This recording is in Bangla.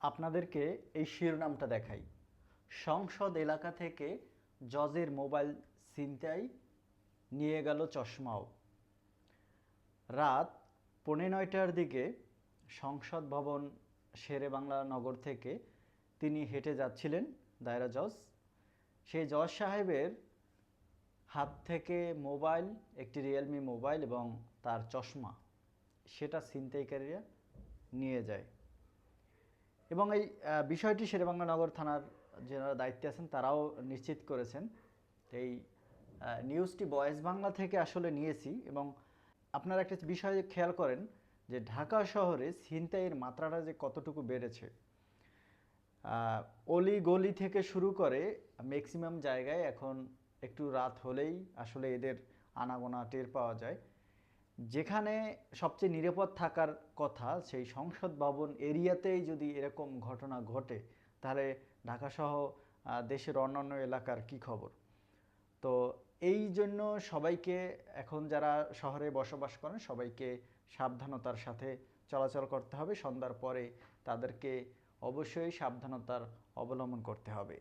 আপনাদেরকে এই শিরোনামটা দেখাই। সংসদ এলাকা থেকে জজের মোবাইল ছিনতাই নিয়ে গেল চশমাও। রাত পৌনে নয়টার দিকে সংসদ ভবন শেরে বাংলা নগর থেকে তিনি হেঁটে যাচ্ছিলেন দায়রা জজ। সেই জজ সাহেবের হাত থেকে মোবাইল, একটি রিয়েলমি মোবাইল এবং তার চশমা, সেটা ছিনতাইকারীরা নিয়ে যায়। এবং এই বিষয়টি শেরেবাংলা নগর থানার যারা দায়িত্বে আছেন, তারাও নিশ্চিত করেছেন। এই নিউজটি বয়েস বাংলা থেকে আসলে নিয়েছি এবং আপনারা একটা বিষয় খেয়াল করেন যে ঢাকা শহরে ছিনতাইয়ের মাত্রাটা যে কতটুকু বেড়েছে। অলি গলি থেকে শুরু করে ম্যাক্সিমাম জায়গায় এখন একটু রাত হলেই আসলে এদের আনাগোনা টের পাওয়া যায়। যেখানে সবচেয়ে নিরাপদ থাকার কথা, সেই সংসদ ভবন এরিয়াতেই যদি এরকম ঘটনা ঘটে, তাহলে ঢাকাসহ দেশের অন্যান্য এলাকার কি খবর? তো এই জন্য সবাইকে এখন যারা শহরে বসবাস করেন, সবাইকে সাবধানতার সাথে চলাচল করতে হবে। সন্ধ্যার পরে তাদেরকে অবশ্যই সাবধানতার অবলম্বন করতে হবে।